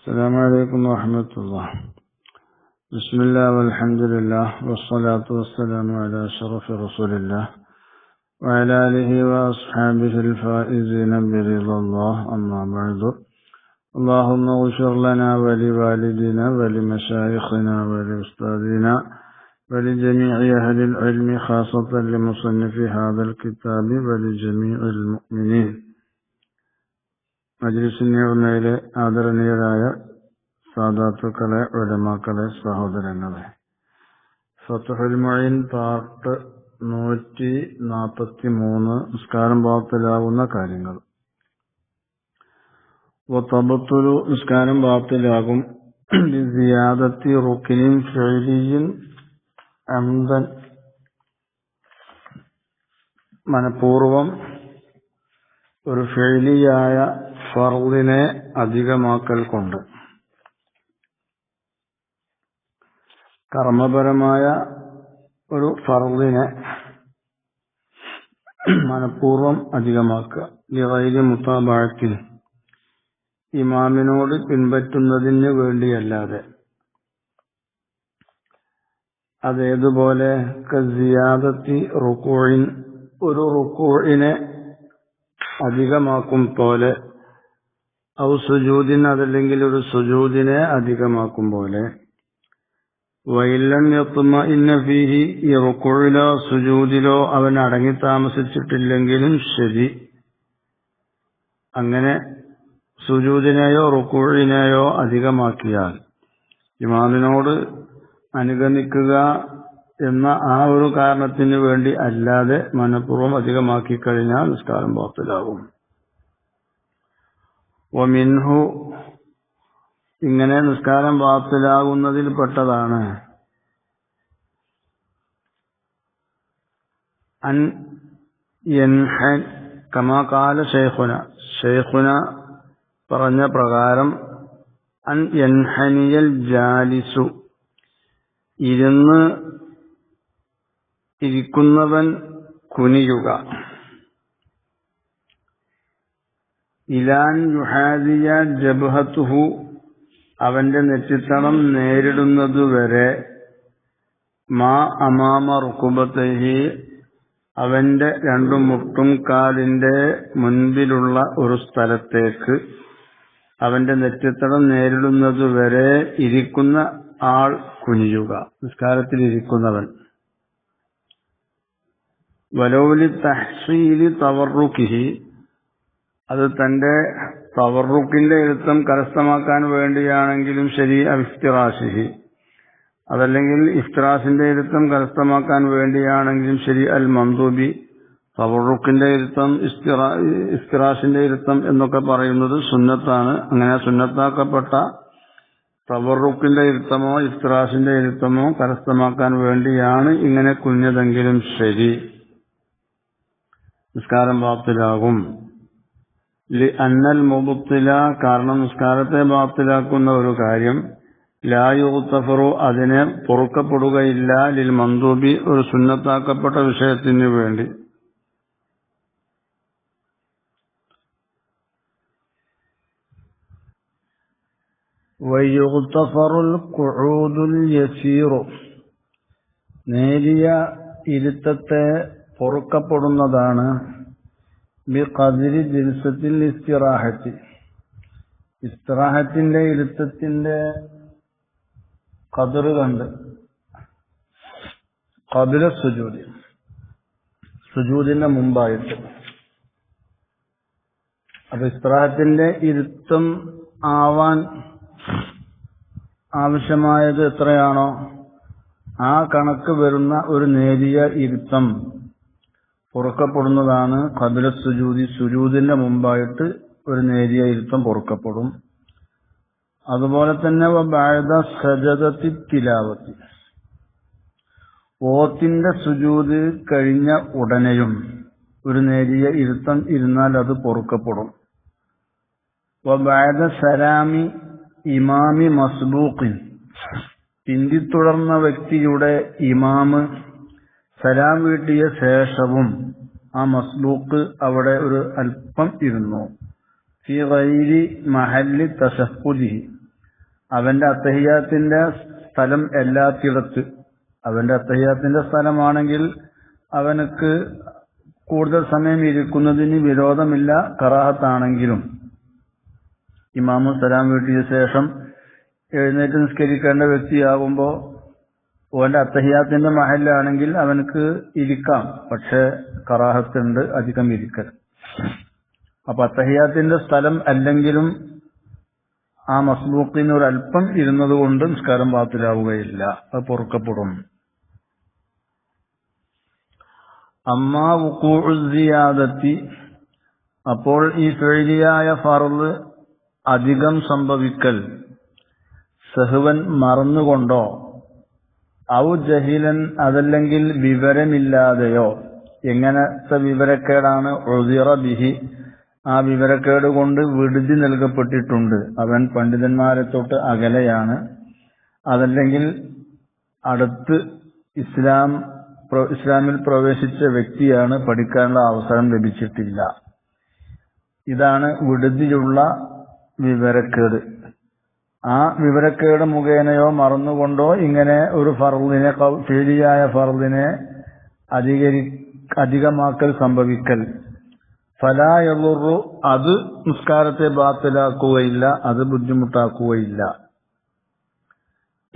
السلام عليكم ورحمة الله. بسم الله والحمد لله والصلاة والسلام على أشرف رسول الله وعلى آله وأصحابه الفائزين برضا الله. أما بعد اللهم اغفر لنا ولوالدنا ولمشايخنا ولأستاذنا ولجميع أهل العلم خاصة لمصنف هذا الكتاب ولجميع المؤمنين. മജ്ലിസിന്റെ ആദരണീയരായ സാധാത്തുക്കളെ ഒരമാക്കളെ സഹോദരങ്ങളെ. ഫത്തുഹുൽ പാർട്ട് നൂറ്റി നാൽപ്പത്തി മൂന്ന് നിസ്കാരം ബാത്തിലാവുന്ന കാര്യങ്ങൾ. വത്തബത്തുലു നിസ്കാരം ബാത്തിലാകും. സിയാദത്തി റുക്കിനിൻ ഫെയിലിയും അന്തൻ മനഃപൂർവം ഒരു ഫെയിലിയായ ഫർദിനെ അധികമാക്കൽ കൊണ്ട്. കർമ്മപരമായ ഒരു ഫർദിനെ മനഃപൂർവം അധികമാക്കുക. നിറയിലെ മുത്താബാഴത്തിൽ ഇമാമിനോട് പിൻപറ്റുന്നതിന് വേണ്ടിയല്ലാതെ. അതേതുപോലെ കസിയാദത്തി റുക്കോഴിൻ ഒരു റുക്കോഴിനെ അധികമാക്കും പോലെ ഔ സുജൂദിൻ അതല്ലെങ്കിൽ ഒരു സുജൂദിനെ അധികമാക്കും പോലെ. വൈലം എത്തുന്ന ഇന്നഫീഹി ഈ റുക്കുഴിലോ സുജൂദിലോ അവൻ അടങ്ങി താമസിച്ചിട്ടില്ലെങ്കിലും ശരി. അങ്ങനെ സുജൂദിനെയോ റുക്കുഴിനെയോ അധികമാക്കിയാൽ ഇമാമിനോട് അനുഗമിക്കുക എന്ന ആ ഒരു കാരണത്തിന് വേണ്ടി അല്ലാതെ മനഃപൂർവം അധികമാക്കി കഴിഞ്ഞാൽ നിസ്കാരം ബാത്തിലാകും. ഒമിൻഹു ഇങ്ങനെ നിസ്കാരം ബാത്തിലാകുന്നതിൽ പെട്ടതാണ്. അൻ കമാകാല ഷെയ്ഖുന ഷെയ്ഖുന പറഞ്ഞ പ്രകാരം അൻ എൻഹനിയൽ ജാലിസു ഇരുന്ന് ഇരിക്കുന്നവൻ കുനിയുക. ഇലാൻ യുഹാദിയ ജബ്ഹത്തുഹു. അവന്റെ നെറ്റിത്തണം നേരിടുന്നതുവരെ മാ അമാമ റുക്കുബത്തഹി അവന്റെ രണ്ടു മുട്ടും കാലിന്റെ മുൻപിലുള്ള ഒരു സ്ഥലത്തേക്ക് അവന്റെ നെറ്റിത്തടം നേരിടുന്നതുവരെ ഇരിക്കുന്ന ആൾ കുനിയുക. നിസ്കാരത്തിൽ ഇരിക്കുന്നവൻ വലോലി തഹ്സീലി തവറുക്കിഹി അത് തന്റെ തവറുക്കിന്റെ എഴുത്തം കരസ്ഥമാക്കാൻ വേണ്ടിയാണെങ്കിലും ശരി ഇഫ്തിറാഷിഹി. അതല്ലെങ്കിൽ ഇഫ്തിറാസിന്റെ എഴുത്തം കരസ്ഥമാക്കാൻ വേണ്ടിയാണെങ്കിലും ശരി അൽ മന്ദൂബി. തവറുക്കിന്റെ ഇരുത്തം ഇഫ്തിറാസിന്റെ ഇരുത്തം എന്നൊക്കെ പറയുന്നത് സുന്നത്താണ്. അങ്ങനെ സുന്നത്താക്കപ്പെട്ട തവറുക്കിന്റെ ഇരുത്തമോ ഇഫ്തിറാസിന്റെ ഇരുത്തമോ കരസ്ഥമാക്കാൻ വേണ്ടിയാണ് ഇങ്ങനെ കുഞ്ഞതെങ്കിലും ശരി. നിസ്കാരം ലി അന്നൽ മുബുത്തില കാരണം നിസ്കാരത്തെ ബാത്തിലാക്കുന്ന ഒരു കാര്യം ലായുത്തഫറു അതിനെ പൊറുക്കപ്പെടുകയില്ല ലിൽ മന്ദൂബി ഒരു സുന്നത്താക്കപ്പെട്ട വിഷയത്തിന് വേണ്ടി. വയ്യുത്തഫറുൽ കുഴൂദുൽ യസീറു നേരിയ ഇരുത്തത്തെ പൊറുക്കപ്പെടുന്നതാണ് ബി കതിരി ജിൽസത്തിൽ ഇസ്തിറാഹത്തി. ഇസ്തിറാഹത്തിന്റെ ഇരുത്തത്തിന്റെ കതിർ കണ്ട് കതിര സുജൂതി സുജൂതിന്റെ മുമ്പായിട്ട്. അപ്പൊ ഇസ്തിറാഹത്തിന്റെ ഇരുത്തം ആവാൻ ആവശ്യമായത് എത്രയാണോ ആ കണക്ക് വരുന്ന ഒരു നേരിയ ഇരുത്തം. പൊറുക്കപ്പെടുന്നതാണ്. കബില സുജൂതി സുജൂതിന്റെ മുമ്പായിട്ട് ഒരു നേരിയ ഇരുത്തം പൊറുക്കപ്പെടും. അതുപോലെ തന്നെ സജതത്തിലാവത്തി സജതത്തി തിലാവത്തി. ഓത്തിന്റെ സുജൂത് കഴിഞ്ഞ ഉടനെയും ഒരു നേരിയ ഇരുത്തം ഇരുന്നാൽ അത് പൊറുക്കപ്പെടും. സലാമി ഇമാമി മസ്ബൂഖിൻ. പിന്തിത്തുടർന്ന വ്യക്തിയുടെ ഇമാമ് സലാം വീട്ടിയ ശേഷവും ആ മസ്ലൂക്ക് അവിടെ ഒരു അല്പം ഇരുന്നു. മഹല്ലി തശഹുദി. അവന്റെ അത്തഹിയാത്തിന്റെ സ്ഥലം എല്ലാത്തിടത്ത്. അവന്റെ അത്തഹിയാത്തിന്റെ സ്ഥലമാണെങ്കിൽ അവനക്ക് കൂടുതൽ സമയം ഇരിക്കുന്നതിന് വിരോധമില്ല കറാഹത്താണെങ്കിലും. ഇമാമു സലാം വീട്ടിയ ശേഷം എഴുന്നേറ്റ് നിസ്കരിക്കേണ്ട വ്യക്തിയാകുമ്പോൾ ഓന്റെ അത്തഹിയാത്തിന്റെ മഹലാണെങ്കിൽ അവനക്ക് ഇരിക്കാം. പക്ഷെ കറാഹത്തുണ്ട് അധികം ഇരിക്കൽ. അപ്പൊ അത്തഹിയാത്തിന്റെ സ്ഥലം അല്ലെങ്കിലും ആ മസ്ബൂക്കിന് ഒരു അല്പം ഇരുന്നത് കൊണ്ട് നിസ്കാരം ബാത്തിലാവുകയില്ല. അത് പൊറുക്കപ്പെടും. അമ്മാ വുക്കൂസിയാദത്തി അപ്പോൾ ഈ ശൈലിയായ ഫറൽ അധികം സംഭവിക്കൽ. സഹുവൻ മറന്നുകൊണ്ടോ? ഔ ജഹിലൻ അതല്ലെങ്കിൽ വിവരമില്ലാതെയോ? എങ്ങനത്തെ വിവരക്കേടാണ് ഒതിറ ബിഹി? ആ വിവരക്കേട് കൊണ്ട് വിടുതി നൽകപ്പെട്ടിട്ടുണ്ട്. അവൻ പണ്ഡിതന്മാരെ തൊട്ട് അകലെയാണ്. അതല്ലെങ്കിൽ അടുത്ത് ഇസ്ലാം ഇസ്ലാമിൽ പ്രവേശിച്ച വ്യക്തിയാണ് പഠിക്കാനുള്ള അവസരം ലഭിച്ചിട്ടില്ല. ഇതാണ് വിടുതിയുള്ള വിവരക്കേട്. ആ വിവരക്കേട് മുഖേനയോ മറന്നുകൊണ്ടോ ഇങ്ങനെ ഒരു ഫർദിനെ ഫീലിയായ ഫർദിനെ അധികരി അധികമാക്കൽ സംഭവിക്കൽ. ഫലായുറു അത് നിസ്കാരത്തെ ബാത്തിലാക്കുകയില്ല അത് ബുദ്ധിമുട്ടാക്കുകയില്ല.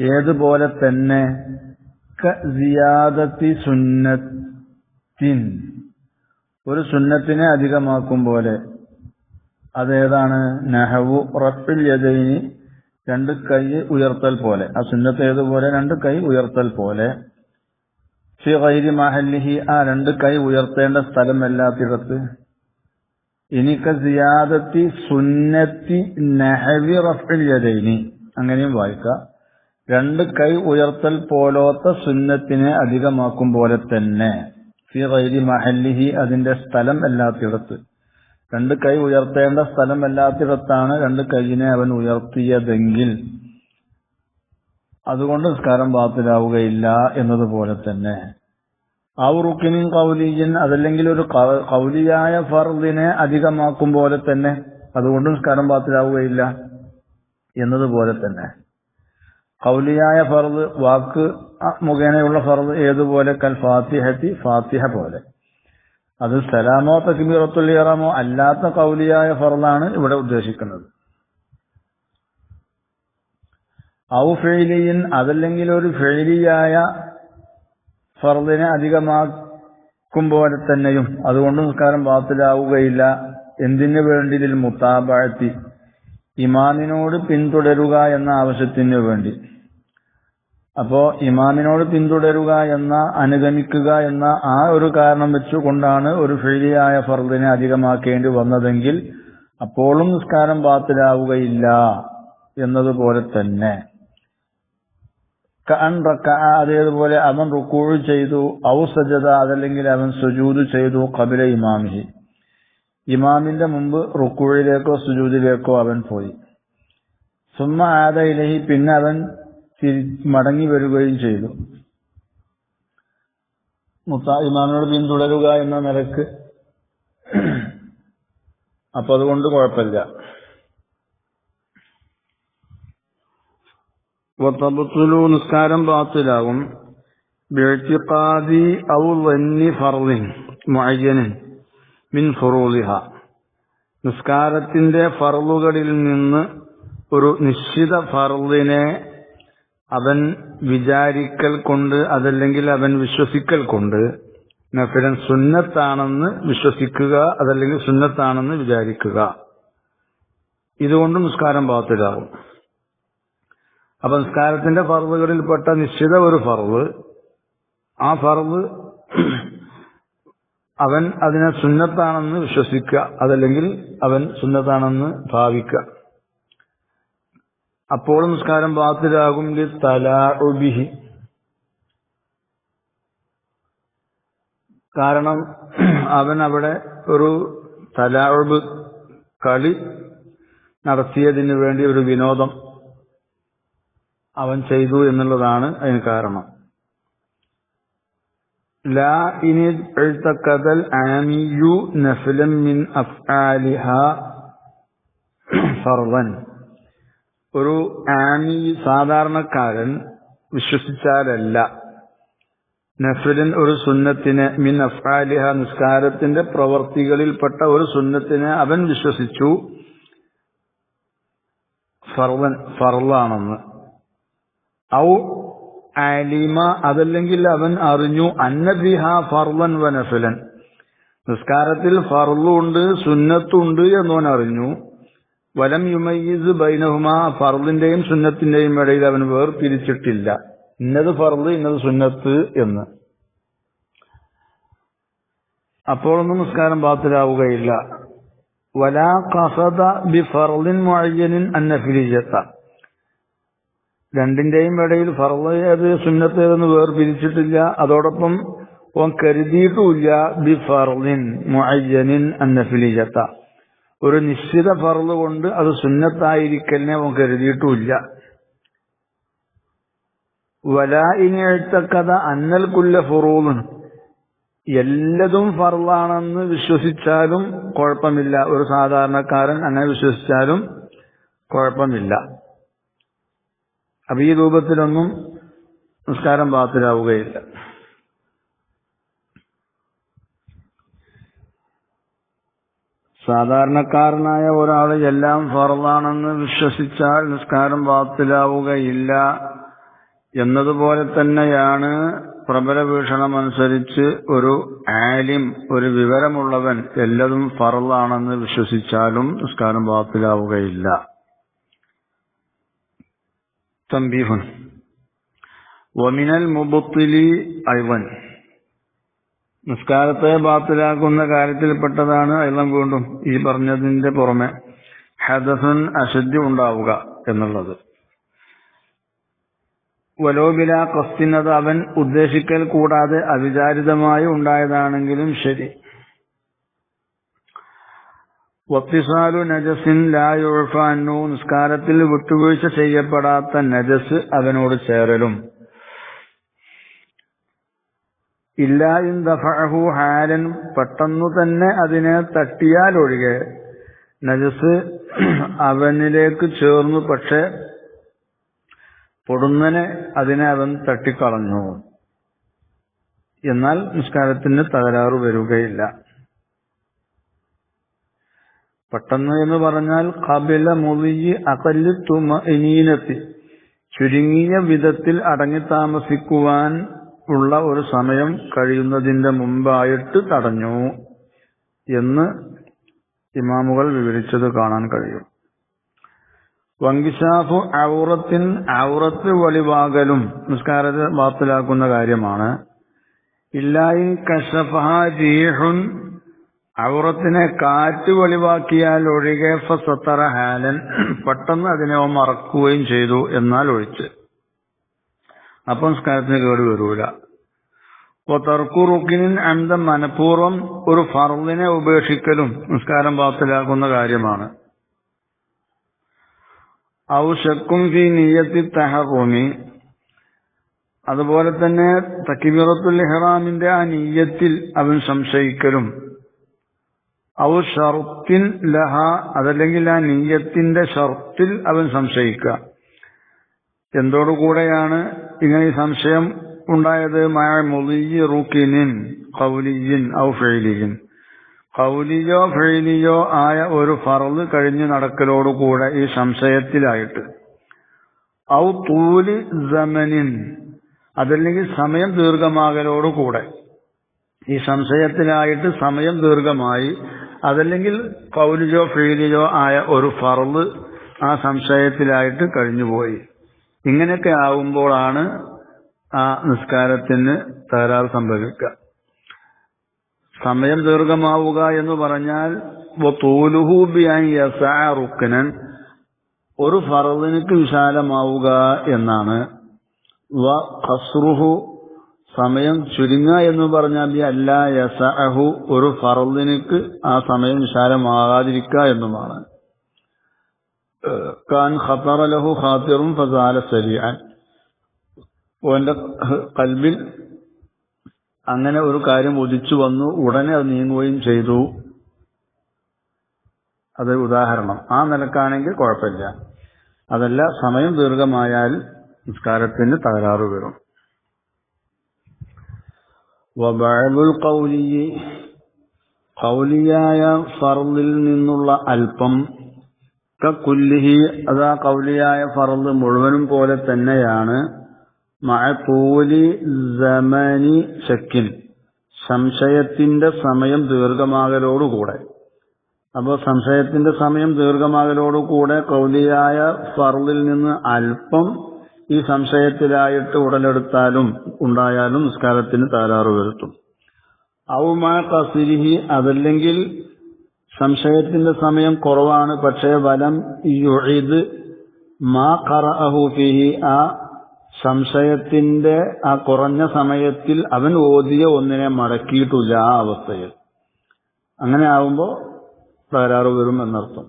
ഏതുപോലെ തന്നെ സുന്നത്തിൻ ഒരു സുന്നത്തിനെ അധികമാക്കും പോലെ. അതേതാണ് നഹവു റപ്പിൽ യദൈനി രണ്ട് കൈ ഉയർത്തൽ പോലെ. ആ സുന്നത്ത് ഏതുപോലെ രണ്ട് കൈ ഉയർത്തൽ പോലെ. ഫി ഗൈരി മഹല്ലിഹി ആ രണ്ട് കൈ ഉയർത്തേണ്ട സ്ഥലമല്ലാത്തിടത്ത് ഇനിക്ക സിയാദത്തി സുന്നത്തി നഹവി റഫിൽ യദൈനി. അങ്ങനെയും വായിക്കാം. രണ്ട് കൈ ഉയർത്തൽ പോലോത്ത സുന്നത്തിനെ അധികമാക്കും പോലെ തന്നെ. ഫി ഗൈരി മഹല്ലിഹി അതിന്റെ സ്ഥലം അല്ലാത്തിടത്ത് രണ്ട് കൈ ഉയർത്തേണ്ട സ്ഥലം അല്ലാത്തിടത്താണ് രണ്ട് കൈയിനെ അവൻ ഉയർത്തിയതെങ്കിൽ അതുകൊണ്ട് നിസ്കാരം ബാത്തിലാവുകയില്ല എന്നതുപോലെ തന്നെ. ഔറുക്കിനും കൗലിയൻ അതല്ലെങ്കിൽ ഒരു കൗലിയായ ഫർദിനെ അധികമാക്കും പോലെ തന്നെ അതുകൊണ്ട് നിസ്കാരം ബാത്തിലാവുകയില്ല എന്നതുപോലെ തന്നെ. കൗലിയായ ഫർദ് വാക്ക് മുഖേനയുള്ള ഫർദ് ഏതുപോലെ? കൽ ഫാത്തിഹത്തി ഫാത്തിഹ പോലെ. അത് സലാമോ ഇറാമോ അല്ലാത്ത കൗലിയായ ഫറലാണ് ഇവിടെ ഉദ്ദേശിക്കുന്നത്. ഔ ഫെയിലിയൻ അതല്ലെങ്കിൽ ഒരു ഫെയിലിയായ ഫർദിനെ അധികമാക്കും പോലെ തന്നെയും അതുകൊണ്ട് നിസ്കാരം ബാത്തിലാവുകയില്ല. എന്തിനു വേണ്ടി മുത്താബാഴ്ത്തി ഇമാമിനോട് പിന്തുടരുക എന്ന ആവശ്യത്തിന് വേണ്ടി. അപ്പോ ഇമാമിനോട് പിന്തുടരുക എന്ന അനുഗമിക്കുക എന്ന ആ ഒരു കാരണം വെച്ചുകൊണ്ടാണ് ഒരു ഫെയിലിയായ ഫർദിനെ അധികമാക്കേണ്ടി വന്നതെങ്കിൽ അപ്പോഴും നിസ്കാരം ബാത്തിലാവുകയില്ല എന്നതുപോലെ തന്നെ. കഅൻ അതേതുപോലെ അവൻ റുക്കൂഴ് ചെയ്തു ഔ അതല്ലെങ്കിൽ അവൻ സുജൂദ് ചെയ്തു കബില ഇമാമിഹി. ഇമാമിന്റെ മുമ്പ് റുക്കൂഴിലേക്കോ സുജൂദിലേക്കോ അവൻ പോയി. സുമ്മ ആദയിലഹി പിന്നെ അവൻ മടങ്ങി വരികയും ചെയ്തു. മുത്ത ഇമാമിനോട് പിന്തുടരുക എന്ന നിലയ്ക്ക് അപ്പൊ അതുകൊണ്ട് കുഴപ്പമില്ല. വത്തബത്തുലു നിസ്കാരം ബാത്തിലാകും ഔ മിൻ നിസ്കാരത്തിന്റെ ഫർളുകളിൽ നിന്ന് ഒരു നിശ്ചിത ഫർദിനെ അവൻ വിചാരിക്കൽ കൊണ്ട് അതല്ലെങ്കിൽ അവൻ വിശ്വസിക്കൽ കൊണ്ട് നഫിലൻ സുന്നത്താണെന്ന് വിശ്വസിക്കുക അതല്ലെങ്കിൽ സുന്നത്താണെന്ന് വിചാരിക്കുക. ഇതുകൊണ്ട് നിസ്കാരം പാത്തിലാവും അപ്പൊ നിസ്കാരത്തിന്റെ ഫർവുകളിൽപ്പെട്ട നിശ്ചിത ഒരു ഫർവ് ആ ഫർവ് അവൻ അതിനെ സുന്നത്താണെന്ന് വിശ്വസിക്കുക അതല്ലെങ്കിൽ അവൻ സുന്നത്താണെന്ന് ഭാവിക്കുക. അപ്പോൾ നിസ്കാരം ബാത്തിലാകും. കാരണം അവൻ അവിടെ ഒരു തലാഴ്ബ് കളി നടത്തിയതിന് വേണ്ടി ഒരു വിനോദം അവൻ ചെയ്തു എന്നുള്ളതാണ് അതിന് കാരണം. ലാ ഇനി എഴുത്തക്കതൽ ആമിയു നഫിലം മിൻ അഫ്ആലിഹ ഫർവൻ ഒരു ആമി സാധാരണക്കാരൻ വിശ്വസിച്ചാലല്ല. നഫിലിൻ ഒരു സുന്നത്തിന് മിൻ അഫാലിഹ നിസ്കാരത്തിന്റെ പ്രവർത്തികളിൽപ്പെട്ട ഒരു സുന്നത്തിന് അവൻ വിശ്വസിച്ചു. ഫർവൻ ഫർലാണെന്ന് ഔ ആലിമ അതല്ലെങ്കിൽ അവൻ അറിഞ്ഞു അന്നബിഹ ഫർവൻ വ നഫിലൻ. നിസ്കാരത്തിൽ ഫർലുണ്ട് സുന്നത്തുണ്ട് എന്നവൻ അറിഞ്ഞു. വലം യുമയ്യസ് ബൈനഹുമ ഫർലിന്റെയും സുന്നത്തിന്റെയും ഇടയിൽ അവൻ വേർതിരിച്ചിട്ടില്ല. ഇന്നത് ഫർദ് ഇന്നത് സുന്നത്ത് എന്ന്. അപ്പോഴൊന്നും നിസ്കാരം ബാത്തിലാവുകയില്ല. വലാ കസദ ബി ഫർലിൻ മുഅയ്യനിൻ അന്നഫിലിജത്ത രണ്ടിന്റെയും ഇടയിൽ ഫർദ് ഏത് സുന്നത്ത് ഏതെന്ന് വേർപിരിച്ചിട്ടില്ല അതോടൊപ്പം ഓൻ കരുതിയിട്ടുമില്ല ബി ഫർലിൻ മുഅയ്യനിൻ അന്നഫിലിജത്ത ഒരു നിശ്ചിത ഫറുത് കൊണ്ട് അത് സുന്നത്തായിരിക്കലിനെ അവൻ കരുതിയിട്ടുമില്ല. വലായിനെഴുത്തക്കഥ അന്നൽ കുല്ല ഫുറൂന്ന് എല്ലതും ഫർലാണെന്ന് വിശ്വസിച്ചാലും കുഴപ്പമില്ല. ഒരു സാധാരണക്കാരൻ അങ്ങനെ വിശ്വസിച്ചാലും കുഴപ്പമില്ല. അപ്പൊ ഈ രൂപത്തിലൊന്നും നിസ്കാരം പാത്തിലാവുകയില്ല. സാധാരണക്കാരനായ ഒരാൾ എല്ലാം ഫർലാണെന്ന് വിശ്വസിച്ചാൽ നിസ്കാരം പാത്തിലാവുകയില്ല എന്നതുപോലെ തന്നെയാണ് പ്രബല വീക്ഷണമനുസരിച്ച് ഒരു ആലിം ഒരു വിവരമുള്ളവൻ എല്ലതും ഫറലാണെന്ന് വിശ്വസിച്ചാലും നിസ്കാരം പാത്തിലാവുകയില്ല തമ്പീഹുൻ വമിനൽ മുബുത്തിലി ഐവൻ. നിസ്കാരത്തെ ബാത്തിലാക്കുന്ന കാര്യത്തിൽപ്പെട്ടതാണ് എല്ലാം വീണ്ടും ഈ പറഞ്ഞതിന്റെ പുറമെ. ഹദസൻ അശുദ്ധി ഉണ്ടാവുക എന്നുള്ളത്. വലോബില കസ്തിനത് അവൻ ഉദ്ദേശിക്കൽ കൂടാതെ അവിചാരിതമായി ഉണ്ടായതാണെങ്കിലും ശരി. വത്തിസാലു നജസിൻ ലായുഴഫാനു നിസ്കാരത്തിൽ വിട്ടുവീഴ്ച ചെയ്യപ്പെടാത്ത നജസ് അവനോട് ചേരലും. ഇല്ലായും ദഫഹു ഹാരൻ പെട്ടെന്നു തന്നെ അതിനെ തട്ടിയാലൊഴികെ നജസ് അവനിലേക്ക് ചേർന്നു പക്ഷെ പൊടുന്നനെ അതിനെ അവൻ തട്ടിക്കളഞ്ഞു. എന്നാൽ നിസ്കാരത്തിന് തകരാറ് വരികയില്ല. പെട്ടെന്ന് എന്ന് പറഞ്ഞാൽ കപില മുറിയി അകൽ തുമ ഇനീനത്തി ചുരുങ്ങിയ വിധത്തിൽ അടങ്ങി താമസിക്കുവാൻ ഉള്ള ഒരു സമയം കഴിയുന്നതിന്റെ മുമ്പായിട്ട് തടഞ്ഞു എന്ന് ഇമാമുകൾ വിവരിച്ചത് കാണാൻ കഴിയും. വങ്കിഷാഫു ഔറത്തിൻ ഔറത്ത് വെളിവാകലും നിസ്കാരത്തെ ബാത്തിലാക്കുന്ന കാര്യമാണ്. ഇല്ലായി കഷഫഹ ജീഹുൻ ഔറത്തിനെ കാറ്റ് വെളിവാക്കിയാൽ ഒഴികെ ഫസത്തറ ഹാലൻ പെട്ടെന്ന് അതിനെ മറക്കുകയും ചെയ്തു എന്നാൽ ഒഴിച്ച്. അപ്പം നിസ്കാരത്തിന് കേട് വരൂല. തർക്കുറുക്കിനിൻ അന്തം മനഃപൂർവം ഒരു ഫർദിനെ ഉപേക്ഷിക്കലും നിസ്കാരം പാത്തിലാക്കുന്ന കാര്യമാണ്. ഔഷക്കും ഫി നീയത്തി തഹറൂമി അതുപോലെ തന്നെ തക്കിമിറത്തുൽ ഇഹ്റാമിന്റെ ആ നീയത്തിൽ അവൻ സംശയിക്കലും. ഔ ഷർത്തിൻ ലഹ അതല്ലെങ്കിൽ ആ നീയത്തിന്റെ ഷർത്തിൽ അവൻ സംശയിക്കുക. എന്തോടുകൂടെയാണ് ഇങ്ങനെ സംശയം ഉണ്ടായത് ഔ കൗലിയോ ഫെയിലിയോ ആയ ഒരു ഫറൽ കഴിഞ്ഞു നടക്കലോടുകൂടെ ഈ സംശയത്തിലായിട്ട്. ഔ തൂലി ജമനിൻ അതല്ലെങ്കിൽ സമയം ദീർഘമാകലോടുകൂടെ ഈ സംശയത്തിലായിട്ട് സമയം ദീർഘമായി അതല്ലെങ്കിൽ കൗലിയോ ഫെയിലിയോ ആയ ഒരു ഫറൽ ആ സംശയത്തിലായിട്ട് കഴിഞ്ഞുപോയി. ഇങ്ങനെയൊക്കെ ആവുമ്പോഴാണ് ആ നിസ്കാരത്തിന് തകരാറ് സംഭവിക്കുക. സമയം ദീർഘമാവുക എന്ന് പറഞ്ഞാൽ ഒരു ഫറദിനിക്ക് വിശാലമാവുക എന്നാണ്. വ സമയം ചുരുങ്ങ എന്ന് പറഞ്ഞാൽ അല്ലാ യസഅഹു ഒരു ഫറദിനിക്ക് ആ സമയം വിശാലമാകാതിരിക്കുക എന്നുമാണ്. കാൻ خطر ലഹു ഖാത്തിറും ഫസാല സരിയാൻ ഓന്റെ കൽബിൽ അങ്ങനെ ഒരു കാര്യം ഉദിച്ചു വന്നു ഉടനെ അത് നീങ്ങുകയും ചെയ്തു. അത് ഉദാഹരണം. ആ നിലക്കാണെങ്കിൽ കുഴപ്പമില്ല. അതല്ല സമയം ദീർഘമായാൽ നിസ്കാരത്തിന് തകരാറ് വരും. കൗലിയായ ഫർദിൽ നിന്നുള്ള അല്പം കുല്ലിഹി അതാ കൗലിയായ ഫറദ് മുഴുവനും പോലെ തന്നെയാണ്. മഴക്കൂലി ജമനി ഷക്കിൻ. സംശയത്തിന്റെ സമയം ദീർഘമാകലോടുകൂടെ. അപ്പോൾ സംശയത്തിന്റെ സമയം ദീർഘമാകലോടുകൂടെ കൗലിയായ ഫറലിൽ നിന്ന് അല്പം ഈ സംശയത്തിലായിട്ട് ഉടലെടുത്താലും ഉണ്ടായാലും നിസ്കാരത്തിന് തകരാറ് വരുത്തും. ഔമാ കസിരിഹി അതല്ലെങ്കിൽ സംശയത്തിന്റെ സമയം കുറവാണ്. പക്ഷേ വലം യുഴിത് മാ ഖറഅഹു ഫിഹി ആ സംശയത്തിന്റെ ആ കുറഞ്ഞ സമയത്തിൽ അവൻ ഓതിയ ഒന്നിനെ മടക്കിയിട്ടില്ല ആ അവസ്ഥയിൽ. അങ്ങനെ ആവുമ്പോൾ തകരാറ് വരും എന്നർത്ഥം.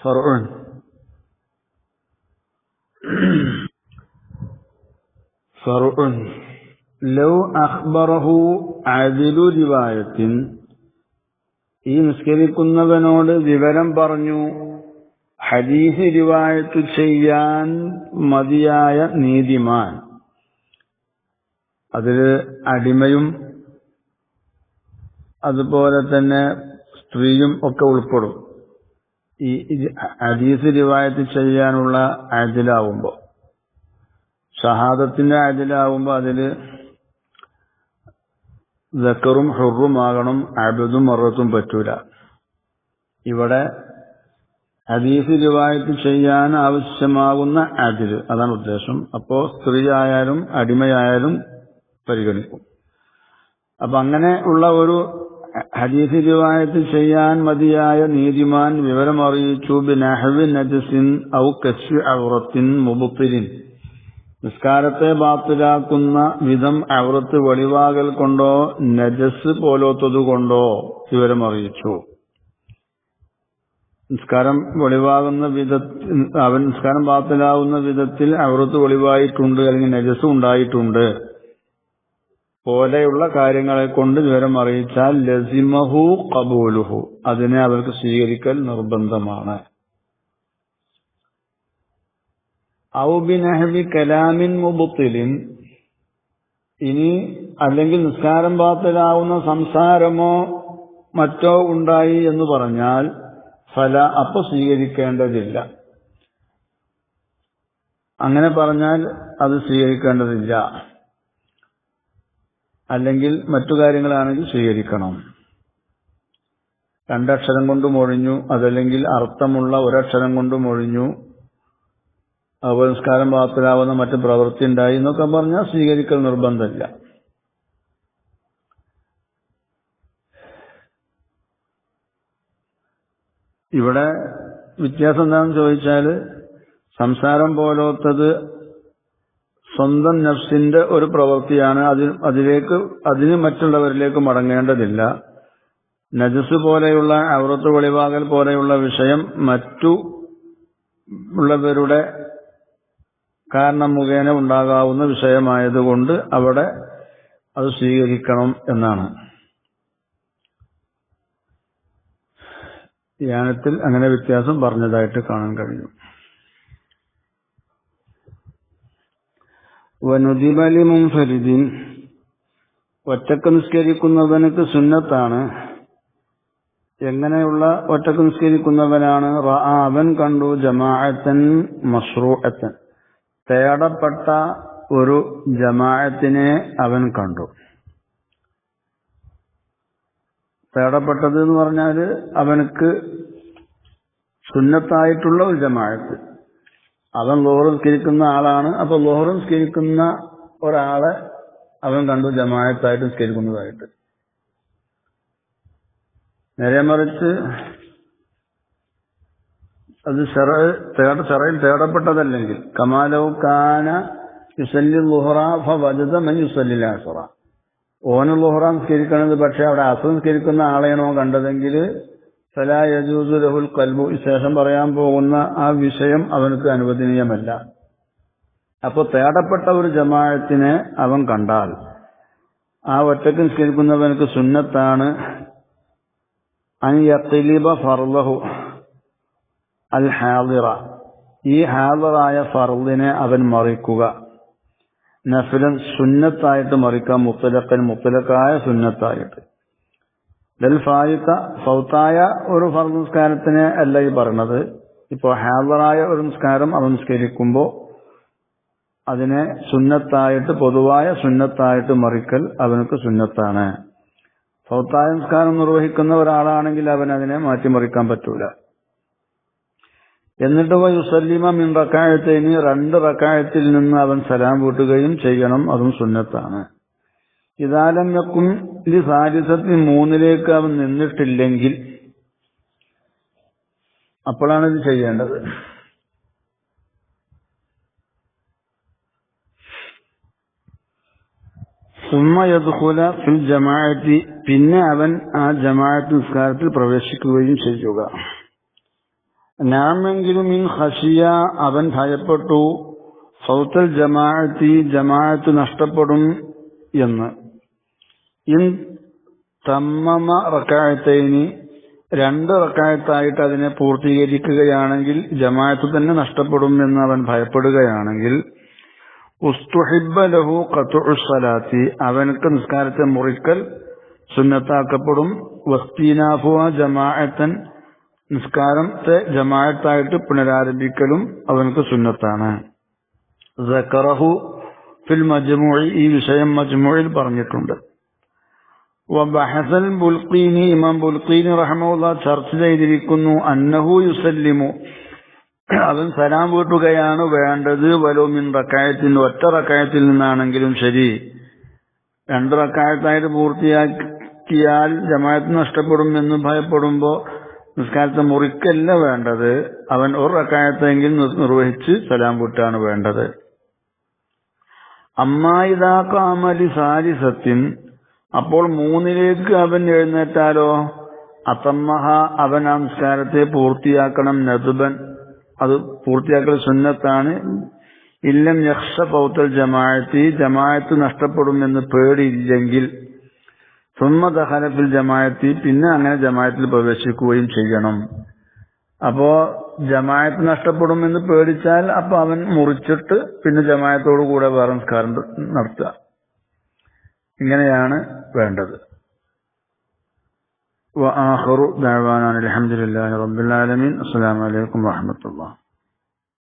ഫറുൻ ഫറുൻ ലൗ അഖ്ബറഹു അദിലു റിവായത്തിൻ ഈ നിസ്കരിക്കുന്നവനോട് വിവരം പറഞ്ഞു. ഹദീസ് റിവായത്ത് ചെയ്യാൻ മതിയായ നീതിമാൻ. അതിൽ അടിമയും അതുപോലെ തന്നെ സ്ത്രീയും ഒക്കെ ഉൾപ്പെടും. ഈ ഹദീസ് റിവായത്ത് ചെയ്യാനുള്ള അജിലാവുമ്പോൾ ഷഹാദത്തിന്റെ അജിലാവുമ്പോൾ അതിൽ ദക്കറും ഹുറുമാകണം അബദും മറത്തും പറ്റൂല. ഇവിടെ ഹദീസ് റിവായത്ത് ചെയ്യാൻ ആവശ്യമാകുന്ന അതിര് അതാണ് ഉദ്ദേശം. അപ്പോ സ്ത്രീ ആയാലും അടിമയായാലും പരിഗണിക്കും. അപ്പൊ അങ്ങനെ ഉള്ള ഒരു ഹദീസ് റിവായത്ത് ചെയ്യാൻ മതിയായ നീതിമാൻ വിവരമറിയിച്ചു. ബിനഹവിൻ ബിനഹവി നജസിൻ ഔ കശ്വി ഔറത്തിൻ മുബുത്തിരിൻ. നിസ്കാരത്തെ ബാത്തിലാക്കുന്ന വിധം അവൃത്ത് വെളിവാകൽ കൊണ്ടോ നജസ് പോലോത്തത് കൊണ്ടോ വിവരം അറിയിച്ചു. നിസ്കാരം വെളിവാകുന്ന വിധത്തിൽ അവൻ നിസ്കാരം ബാത്തിലാവുന്ന വിധത്തിൽ അവൃത്ത് വെളിവായിട്ടുണ്ട് അല്ലെങ്കിൽ നജസ് ഉണ്ടായിട്ടുണ്ട്. പോലെയുള്ള കാര്യങ്ങളെ കൊണ്ട് വിവരം അറിയിച്ചാൽ ലസിമഹു കബൂലുഹു അതിനെ അവർക്ക് സ്വീകരിക്കൽ നിർബന്ധമാണ്. ഔബിനഹവി കലാമിൻ മുബുത്തിലിൻ. ഇനി അല്ലെങ്കിൽ നിസ്കാരം പാത്തലാവുന്ന സംസാരമോ മറ്റോ ഉണ്ടായി എന്ന് പറഞ്ഞാൽ ഫല അപ്പൊ സ്വീകരിക്കേണ്ടതില്ല. അങ്ങനെ പറഞ്ഞാൽ അത് സ്വീകരിക്കേണ്ടതില്ല. അല്ലെങ്കിൽ മറ്റു കാര്യങ്ങളാണെങ്കിൽ സ്വീകരിക്കണം. രണ്ടക്ഷരം കൊണ്ടും ഒഴിഞ്ഞു അതല്ലെങ്കിൽ അർത്ഥമുള്ള ഒരക്ഷരം കൊണ്ട് മൊഴിഞ്ഞു അപനസ്കാരം പാത്രമാവുന്ന മറ്റ് പ്രവൃത്തി ഉണ്ടായി എന്നൊക്കെ പറഞ്ഞാൽ സ്വീകരിക്കൽ നിർബന്ധമില്ല. ഇവിടെ വ്യത്യാസം എന്താണെന്ന് ചോദിച്ചാൽ സംസാരം പോലോത്തത് സ്വന്തം നഫ്സിന്റെ ഒരു പ്രവൃത്തിയാണ്. അതിന് അതിലേക്ക് അതിന് മറ്റുള്ളവരിലേക്ക് മടങ്ങേണ്ടതില്ല. നജസ് പോലെയുള്ള അവറത്ത് വെളിവാകൽ പോലെയുള്ള വിഷയം മറ്റു ഉള്ളവരുടെ കാരണം മുഖേന ഉണ്ടാകാവുന്ന വിഷയമായതുകൊണ്ട് അവിടെ അത് സ്വീകരിക്കണം എന്നാണ്. ധ്യാനത്തിൽ അങ്ങനെ വ്യത്യാസം പറഞ്ഞതായിട്ട് കാണാൻ കഴിയും വനുദിബലി മുൻഫരിദിൻ ഒറ്റയ്ക്ക് നിസ്കരിക്കുന്നവനക്ക് സുന്നത്താണ്. എങ്ങനെയുള്ള ഒറ്റയ്ക്ക് നിസ്കരിക്കുന്നവനാണ്? അവൻ കണ്ടു ജമാഅത്തൻ മഷ്റൂഅത്തൻ. തേടപ്പെട്ട ഒരു ജമാഅത്തിനെ അവൻ കണ്ടു. തേടപ്പെട്ടത് എന്ന് പറഞ്ഞാൽ അവനക്ക് സുന്നത്തായിട്ടുള്ള ഒരു ജമാഅത്ത്. അവൻ ലോഹറും സ്കരിക്കുന്ന ആളാണ്. അപ്പൊ ലോഹറും സ്കരിക്കുന്ന ഒരാളെ അവൻ കണ്ടു ജമാഅത്തായിട്ട് സ്കരിക്കുന്നതായിട്ട് നേരെ മറിച്ച് അത് ചെറ തേട ചെറയിൽ തേടപ്പെട്ടതല്ലെങ്കിൽ. കമാലോ കാന യുസല്ലി ലുഹറ ഫവജത മൻ യുസല്ലി അസറ ഓന് ലുഹറ സ്കരിക്കണത് പക്ഷെ അവിടെ അസം സ്കരിക്കുന്ന ആളെയാണോ കണ്ടതെങ്കിൽ ഫലാ യജൂസു ലഹുൽ കൽബു ശേഷം പറയാൻ പോകുന്ന ആ വിഷയം അവനക്ക് അനുവദനീയമല്ല. അപ്പോൾ തേടപ്പെട്ട ഒരു ജമാഅത്തിനെ അവൻ കണ്ടാൽ ആ ഒറ്റയ്ക്ക് നിസ്കരിക്കുന്നവനക്ക് സുന്നത്താണ് അൻ യത്തിലിബ ഫർലഹു അൽ ഹാദിറ ഈ ഹാദിറായ ഫർദിനെ അവൻ മറിക്കുക. നഫിലൻ സുന്നത്തായിട്ട് മറിക്കാം മുത്തലക്കൻ മുത്തലക്കായ സുന്നത്തായിട്ട്. ദൽ സൗത്തായ ഒരു ഫർദ് അല്ല ഈ പറഞ്ഞത് ഇപ്പോൾ ഹാദറായ ഒരു നിസ്കാരം അവൻ നിസ്കരിക്കുമ്പോൾ അതിനെ സുന്നത്തായിട്ട് പൊതുവായ സുന്നത്തായിട്ട് മറിക്കൽ അവനക്ക് സുന്നത്താണ്. സൗത്തായ നിസ്കാരം നിർവഹിക്കുന്ന ഒരാളാണെങ്കിൽ അവൻ അതിനെ മാറ്റിമറിക്കാൻ പറ്റൂല. എന്നിട്ട് യുസല്ലിമ മിൻ റക്കായത്തേന് രണ്ട് റക്കായത്തിൽ നിന്ന് അവൻ സലാം കൂട്ടുകയും ചെയ്യണം. അതും സുന്നത്താണ്. ഇതാലം വെക്കും ഇത് സാരിസത്തിൽ മൂന്നിലേക്ക് അവൻ നിന്നിട്ടില്ലെങ്കിൽ അപ്പോഴാണ് ഇത് ചെയ്യേണ്ടത്. സുമ്മയദ്ഖുല ഫിൽ ജമാഅത്തി പിന്നെ അവൻ ആ ജമാഅത്ത് നിസ്കാരത്തിൽ പ്രവേശിക്കുകയും ചെയ്യുക നാമെങ്കിലും അവൻ ഭയപ്പെട്ടു. സൗത്തൽ ജമാഅത്തി ജമാഅത്ത് നഷ്ടപ്പെടും എന്ന്. ഇൻ തമ്മമ റക്കായത്തൈനി രണ്ട് റക്കായത്തായിട്ട് അതിനെ പൂർത്തീകരിക്കുകയാണെങ്കിൽ ജമാഅത്ത് തന്നെ നഷ്ടപ്പെടും എന്ന് അവൻ ഭയപ്പെടുകയാണെങ്കിൽ ഉസ്തുഹിബ ലഹു ഖത്തുഉസ്സലാത്തി അവനക്ക് നിസ്കാരത്തെ മുറിക്കൽ സുന്നത്താക്കപ്പെടും. വസ്തീനാഫുവ ജമാഅത്തൻ നിസ്കാരത്തെ ജമാഅത്തായിട്ട് പുനരാരംഭിക്കലും അവനക്ക് സുന്നത്താണ്. സക്കറഹു ഫിൽ മജ്മൂഴി ഈ വിഷയം മജ്മൂഴിൽ പറഞ്ഞിട്ടുണ്ട്. വബഹസൽ ബുൽഖീനി ഇമാം ബുൽഖീനി റഹമുല്ല ചർച്ച ചെയ്തിരിക്കുന്നു അന്നഹു യുസല്ലിമു. അവൻ സലാം വീട്ടുകയാണ് വേണ്ടത് വലോമിൻ റക്കായത്തിൽ ഒറ്റ റക്കായത്തിൽ നിന്നാണെങ്കിലും ശരി. രണ്ട് റക്കായത്തായിട്ട് പൂർത്തിയാക്കിയാൽ ജമാഅത്ത് നഷ്ടപ്പെടും എന്ന് ഭയപ്പെടുമ്പോൾ നിസ്കാരത്തെ മുറിക്കല്ല വേണ്ടത്. അവൻ ഒരു അക്കായത്തെങ്കിലും നിർവഹിച്ച് സലാം വീട്ടാണ് വേണ്ടത്. അമ്മായിതാ കാമലി സത്യൻ അപ്പോൾ മൂന്നിലേക്ക് അവൻ എഴുന്നേറ്റാലോ? അത്തമ്മഹ അവൻ ആ നിസ്കാരത്തെ പൂർത്തിയാക്കണം നദുബൻ. അത് പൂർത്തിയാക്കൽ സുന്നത്താണ്. ഇല്ലം യക്ഷ പൗത്തൽ ജമാഅത്തി. ജമാഅത്ത് നഷ്ടപ്പെടുമെന്ന് പേടിയില്ലെങ്കിൽ സുമ്മ ദഹലഫിൽ ജമാഅത്തി പിന്നെ അങ്ങനെ ജമാഅത്തിൽ പ്രവേശിക്കുകയും ചെയ്യണം അപ്പോ ജമാഅത്ത് നഷ്ടപ്പെടുമെന്ന് പേടിച്ചാൽ അപ്പൊ അവൻ മുറിച്ചിട്ട് പിന്നെ ജമാഅത്തോടു കൂടെ വേറെ നിസ്കാരം നടത്തുക ഇങ്ങനെയാണ് വേണ്ടത് وآخر دعوانا الحمد لله رب العالمين السلام عليكم ورحمة الله